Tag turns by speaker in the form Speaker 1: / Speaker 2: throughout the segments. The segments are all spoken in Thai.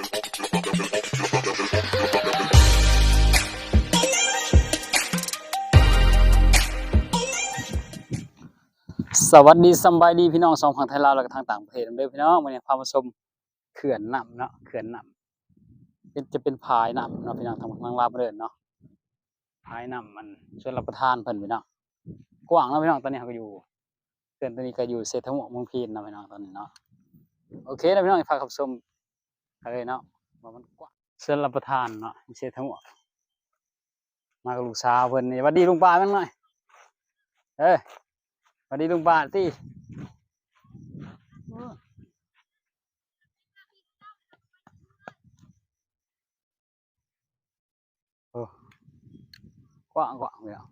Speaker 1: สวัสดีสบายดีพี่น้องสองฝั่งไทยลาวแล้วก็ทางต่างประเทศด้วยพี่น้องวันนี้พามาชมเขื่อนน้ำเนาะเขื่อนน้ำเป็นจะเป็นพายน้ำเนาะพี่น้องทางทางลาวเดินเนาะพายน้ำมันชวนรับประทานเพิ่นพี่น้องกว้างเนาะพี่น้องตอนนี้ก็อยู่เขื่อนตัวนี้ก็อยู่เศรษฐมุกเมืองพีนนะพี่น้องตอนนี้เนาะโอเคนะพี่น้องพาขับชม อะไรเนาะว่ามันกว้างชวนรับประทานเนาะเศรษฐมุกมดมากับลูกสาวเพิ่นนี่วัสดีลุงป้าแม่งหน่อยเอ้ยวัสดีลุงป้าดที่โอ้กว้างกว้างเลยอะ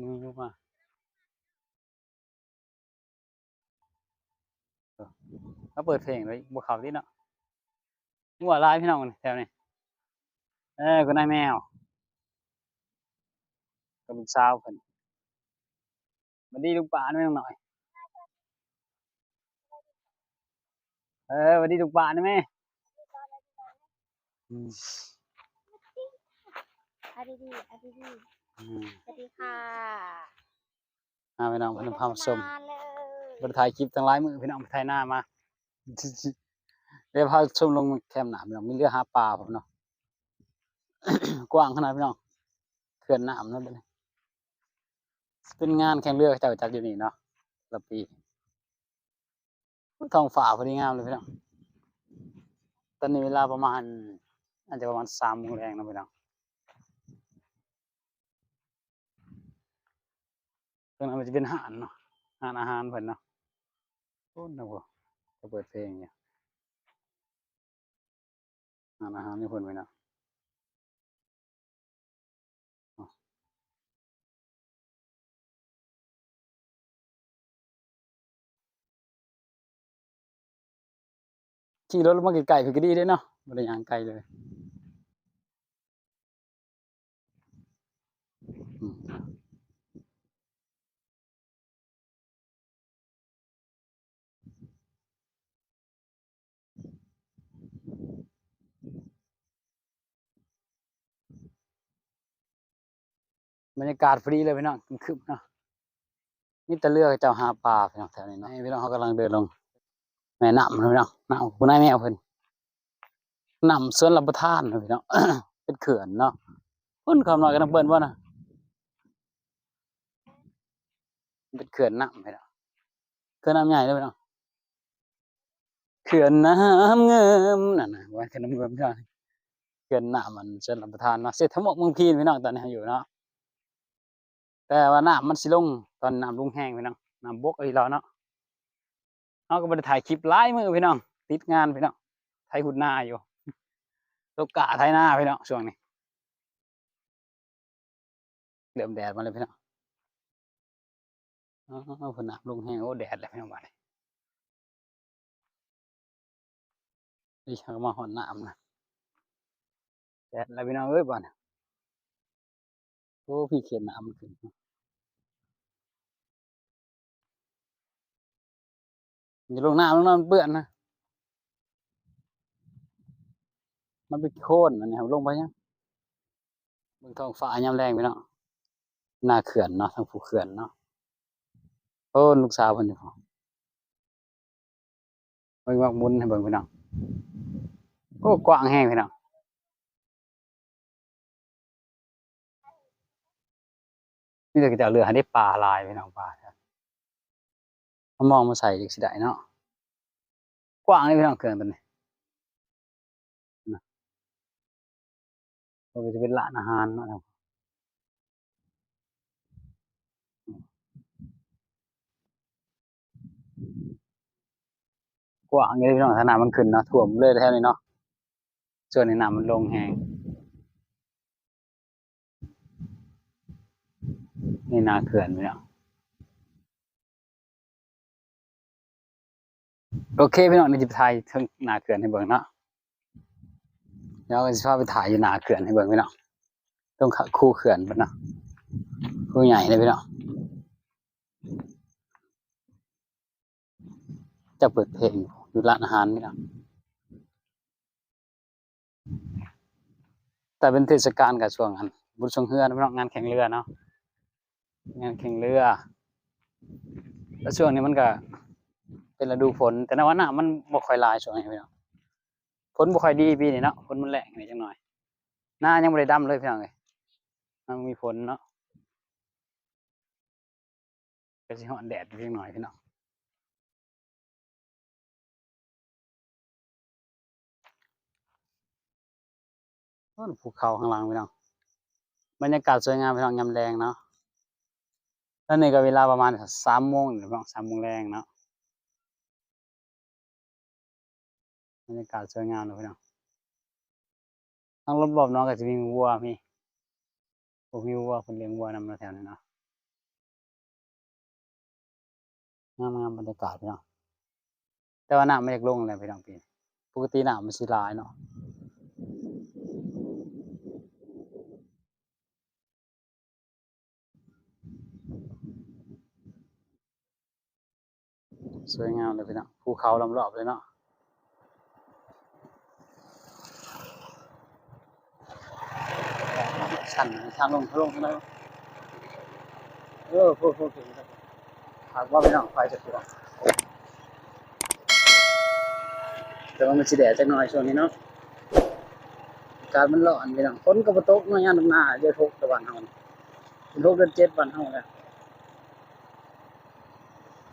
Speaker 1: มือลุกมา แล้วเปิดเพลงเลยบวเขาที่เนาะงัวลายพี่น้องแถวนี้เออคุณนายแมวกับลูกสาวเพิ่นมาดีลูกป่าหน่อยหน่อยเออมาดีลูกป่าหน่อยแม่อืม
Speaker 2: อาดีดีอาดีดี
Speaker 1: อืม
Speaker 2: สวัสดีค่ะ
Speaker 1: อ่าพี่น้องเพิ่นพามาชม
Speaker 2: นานเลย
Speaker 1: เพิ่นถ่ายคลิปตั้งหลายมื้อพี่น้องไปถ่ายหน้ามา เดี๋ยวพาชมลงแคมหน้าพี่น้องมีเรือหาปลาผมเนาะกว้างขนาดพี่น้องเขื่อนน้ำเนาะบัดนี้เป็นงานแข่งเรือเขาเจ้าจัดอยู่นี่เนาะละปีทองฟ้าพอดีงามเลยพี่น้องตอนนี้เวลาประมาณอาจจะประมาณสามโมงแรงเนาะพี่น้องตรงนั้นมันจะเป็นหารเนาะหารอาหารเพิ่นเนาะโอ้นะบ่ จะเปิดเพลงเนี่ยอาหารอานี่เพิ่นไว้นาะขี่รถมาไกลๆคือก็ดีด้เนาะบ่ได้ย่างไกลเลยอืม บรรยากาศฟรีเลยพี่น้องคึมๆเนาะนี่ต่เรือเจ้าหาปลาพี่น้องแถวนี้เนาะพี่น้องเขากำลังเดินลงแม่น้ำพี่น้องน้ำคุณนายแม่เพิ่นน้ำสวนลำปทานพี่น้องเป็นเขื่อนเนาะพิ่นคำน้อยกันเปิ้นว่านะเป็นเขื่อนน้ำพี่น้องเขื่อนน้ำใหญ่เลยพี่น้องเขื่อนน้ำเงิมนั่นนะว่าเขื่อนน้ำเงิมพี่เขื่อนน้ำมันสวนลำปทานเนาะเสร็จทั้งหมดเมืองพีนพี่น้องตอนนี้อยู่เนาะ แต่ว่าน้ำมันสิลงตอนน้ำลงแห้งพี่น้องน้ำบกไอ้เราเนาะเราก็ได้ถ่ายคลิปหลายมือพี่น้องติดงานพี่น้องไทยหุ่นหน้าอยู่ตกกะไทยหน้าพี่น้องช่วงนี้เริ่มแดดมาเลยพี่น้องอ๋อพุ่นน้ำลงแห้งโอ้แดดแล้วพี่น้องบ้านนี่เขาก็มาหอนน้ำนะแดดแล้วพี่น้องเอ้ยบ้าน โอ้ พี่เขียนน้ำมันขึ้นอย่าลงน้ำลงน้ำเปื้อนนะ มันเป็นโคลนอันนี้ครับลงไปยังเบิ่งทองฟ้ายามแรงไปเนาะหน้าเขื่อนเนาะทางผู้เขื่อนเนาะโอ้ลูกสาวเพิ่นอยู่พอเบิ่งมักมุนให้เบิ่งพี่น้องโอ้กว้างแฮงพี่น้อง นี่จะเอาเรือให้ได้ปลาลายพี่น้องปลาครับเอามองมาใส่จักสิได้เนาะกว้างเลยพี่น้องเขื่อนตัวนี้ก็จะเป็นร้านอาหารเนาะครับกว้างนี้พี่น้องถ้าน้ำมันขึ้นเนาะท่วมเลยแถวนี้เนาะส่วนในน้ำมันลงแห้ง นี่นาเขื่อนพี่น้องโอเคพี่น้องนี่จะไปถ่ายทั้งนาเขื่อนให้เบิ่งเนาะเดี๋ยวก็จะพาไปถ่ายอยู่นาเขื่อนให้เบิ่งพี่น้องตรงคู่เขื่อนเพิ่นเนาะคู่ใหญ่เลยพี่น้องจะเปิดเพลงอยู่ร้านอาหารนี่นะแต่เป็นเทศกาลกับช่วงอันบุญชงเฮือนพี่น้องงานแข่งเรือเนาะ งานแข่งเรือ แล้วช่วงนี้มันก็ เป็นฤดูฝนแต่ในวันหน้ามันบ่ค่อยลายช่วงนี้พี่น้องฝนบ่ค่อยดีปีนี้เนาะฝนมันแรงนี่จังหน่อย หน้ายังบ่ได้ดำเลยพี่น้องเอ้ยมันมีฝนเนาะก็สิฮ้อนแดดเพียงหน่อยพี่น้องต้นภูเขาข้างหลังพี่น้องบรรยากาศสวยงามพี่น้องยามแรงเนาะ แล้วนี่ก็เวลาประมาณสามโมงหรือประมาณสามโมงแรงเนาะบรรยากาศสวยงามเลยพี่น้องทางรอบๆเนาะก็จะมีวัวมีพวกมีวัวคนเลี้ยงวัวนำมาแถวนี้เนาะงามงามบรรยากาศพี่น้องแต่ว่าน้ำไม่อยากลงเลยพี่น้องปีปกติน้ำมันสิหลายเนาะ สวยงามเลยพี่น้องภูเขาล้อมรอบเลยเนาะชันทางลงทางลงทางลงเออพูดพูดถึงครับหากว่าพี่น้องไฟจะตัวแต่ว่ามันสิแดดจักหน่อยช่วงนี้เนาะกาศมันร้อนพี่น้องฝนก็บ่ตกเนาะยามหน้าเดือนหกตะวันเฮานี่เดือนหกเดือนเจ็ดวันเฮาแล้ว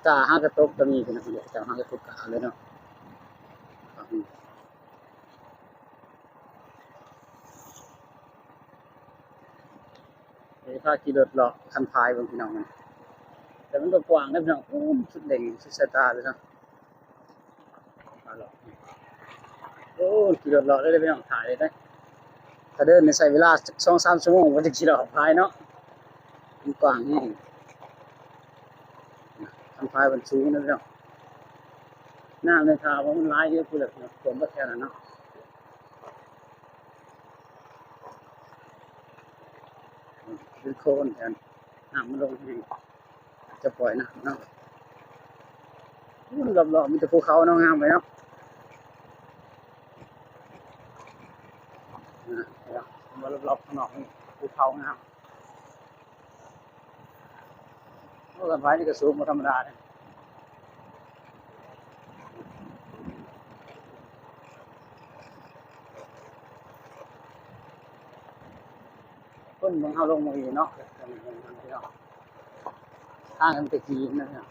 Speaker 1: กาหากระตกก็มีน้องเดี๋ยวจะหากระตกกาเลยเนาะครับเดี๋ยวพาขี่รถเลาะคันพายบางพี่น้องมันแต่มันก็กว้างนะพี่น้องโอ้สุดเด่งสุดสายตาเลยนะมาหรอกโอ้ขี่รถเลาะได้เลยพี่น้องถ่ายเลยได้ถ้าเดินในใช้เวลาสองสามชั่วโมงก็จะขี่รถพายเนาะมันกว้างแห้ง ทำพายมันสูงนะพี่น้องน้ำในทาว่าะมันร้ายเยอะพูดเลยนะผมก็แค่นั้นเนาะเป็นโคนแทนน้ำมันลงแห้งจะปล่อยนะเนาะมันรอบๆมีแต่ภูเขาเนาะงามไปเนาะมารอบๆข้างนอกภูเขางาม เมื่อกันไฟนี่ก็สูงมาธรรมดาเนี่ยต้นมืองเอาลงมาอีกเนาะทางกันตะกี้นะเนี่ย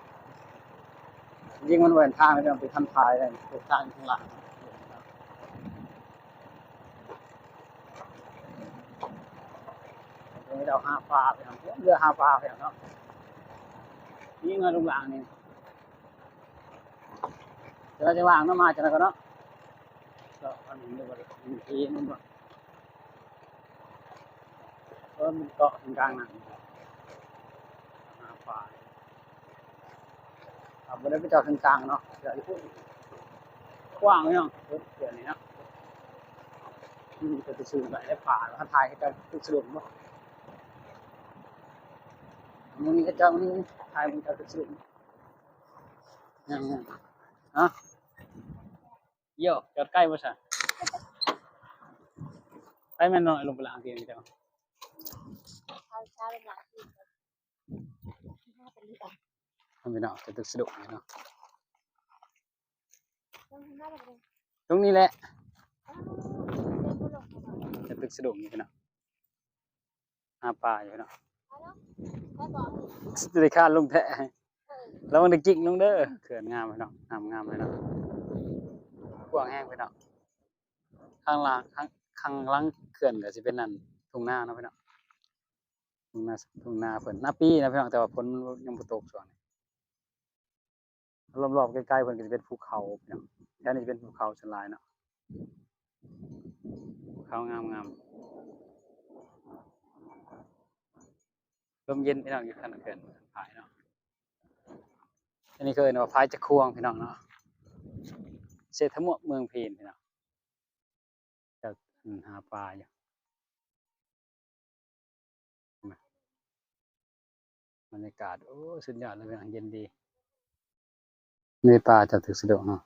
Speaker 1: ยิ่งมันเวนทางเนี่ยไปทันทายเลยไปทางข้างหลังตรงนี้เราหาปลาไปทำเรือหาปลาไปเนาะ ยิ่เงินลุงหลังนี่จะเราจะวางน้ำมาจะแล้วก็เนาะก็อันนี้มันมีทีมันก็เออมันเกาะตรงกลางนั่นหาปลาครับวันนี้ไปจอดตรงกลางเนาะเดี๋ยวพูดกว้างไหมเนาะเดี๋ยวนี้เนาะอืมจะไปซื้อไปได้ผ่าแล้วทายให้จะสรุปว่า มึงนี่ก็จะมึงนี่ทายมึงจะสรุปยังไงฮะเยี่ยวจอดใกล้ป่ะใช่ไปแม่นหนอยลงไปล้างเตียงจ้ะ
Speaker 2: ข้าเช้าเป็นหลักที่น่าเป็นเรื่อง
Speaker 1: มันเป็นาะจะตึกสะดุกเนาะ
Speaker 2: ต้องน่าเป็นเรื่อง
Speaker 1: ตรงนี้แหละ
Speaker 2: อ้าวเรื่องผู้หลงมา
Speaker 1: จะตึกสะดุกนี่เนาะหาปลาอยู่เนาะ
Speaker 2: เอาเนาะได้บอก
Speaker 1: จะได้ข้าลงแทะแล้วมันได้กิ่งลงเด้อเขื่อนงามไปเนาะงามงามเลยเนาะกว้างแห้งไปเนาะข้างล่างข้างข้างล่างเขื่อนก็สิเป็นนั่นทุ่งนาเนาะพี่เนาะทุ่งนาทุ่งนาเพิ่นหน้าปีนะพี่น้องแต่ว่าฝนยังบ่ตกช่วงนี้รอบๆใกล้ๆเพิ่นก็สิเป็นภูเขาพี่น้องแถวนี้เป็นภูเขาชันลายเนาะภูเขางามงาม ลมเย็นพี่น้องอยู่ข้างเขื่อนผายเนาะอันนี้เคยเนาพายจะควงพี่น้องเนาะเศรษฐมวเมืองพีนพี่น้องจะหาปลาอยู่เห็นไหมบรรยากาศโอ้สุดยอดเลยพี่น้องเย็นดีในป่าจะตึกสะดวกเนาะ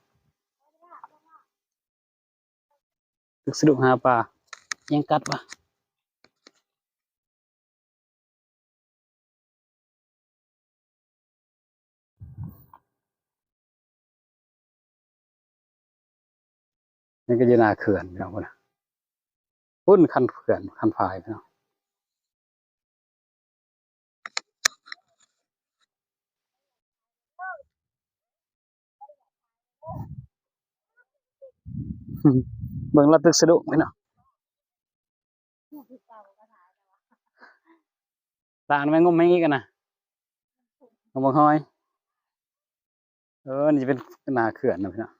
Speaker 1: ตึกสะดวกหาป่ายังกัดวะ นี่ก็จะนาเขื่อนพี่น้องพุ่นน่ะพุ่นคันเขื่อนคันพายพี่น้องเบิ่งล้วตึกสะดุ้งไหมเนาะ
Speaker 2: คือเก่าก็ถ่าย
Speaker 1: ตางแม่งงมแม่งอีกกันนะงมบังหอย เออ นี่จะเป็นนาเขื่อนนะพี่เนาะ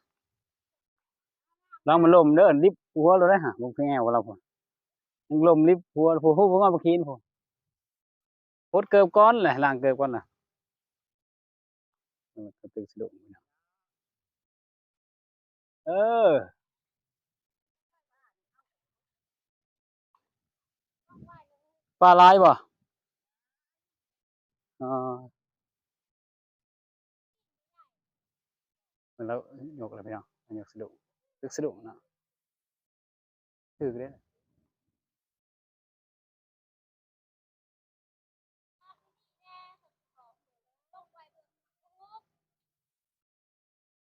Speaker 1: ลองมันลมเด้อริบหัวเราได้ฮะบ่เพิ่งแอวกับเราพุ่นยังลมริบหัวผู้ผู้ผู้ว่าบ่คีนพุ่นพดเกิบก้อนแหละล้างเกิบก้อนน่ะเออก็ตึกสะดุ้งเนาะเออปลาลายบ่อ่าแล้วยกอะไรไปเนาะยกสะดุ้ง ตึกสะดุ้งเนาะตึกเด้อ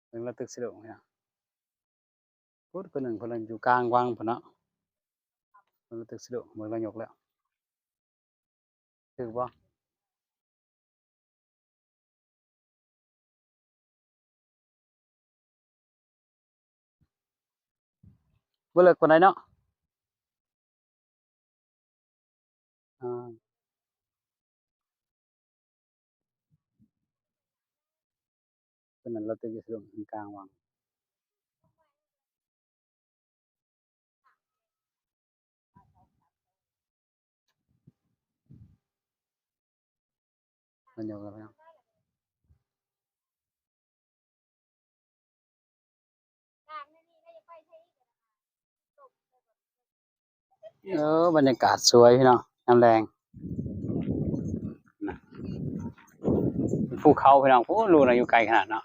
Speaker 1: เบิ่งล้วตึกสะดุ้งพี่เนาะพูดคนหนึ่งคนหนึ่งอยู่กลางวังพนะเวล้วตึกสะดุ้งเบิ่งแล้วยกแล้วตึกบ่า นใดเนาะอ่าคนนั้นเราตึกอยู่สะดุ้งอยู่กลางวัง มันยกแล้วพี่น้อง
Speaker 2: งานนี่ก็จะไปใช้
Speaker 1: เออบรรยากาศสวยพี่น้องน้ำแรงภูเขาพี่น้องโอ้รู้นะอยู่ไกลขนาดเนาะ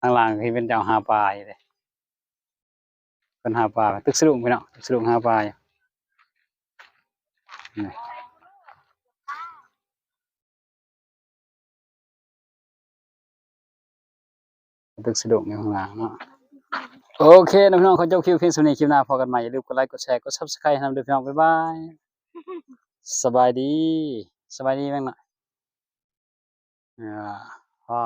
Speaker 1: ข้างล่างที่เป็นเจ้าหาปลาอยู่เลยเป็นหาปลาตึกสะดุ้งพี่น้องตึกสะดุ้งหาปลาอยู่ตึกสะดุ้งอยู่ข้างล่างเนาะ โอเคน้องเขาเจ้าคิวเพียงสุนีคลิปหน้าพอกันใหม่อย่าลืมกดไลค์กดแชร์กดซับสไครต์ให้นำด้วยพี่น้องบ๊ายบายสบายดี สบายดีแม่งหน่อยอ่าพอ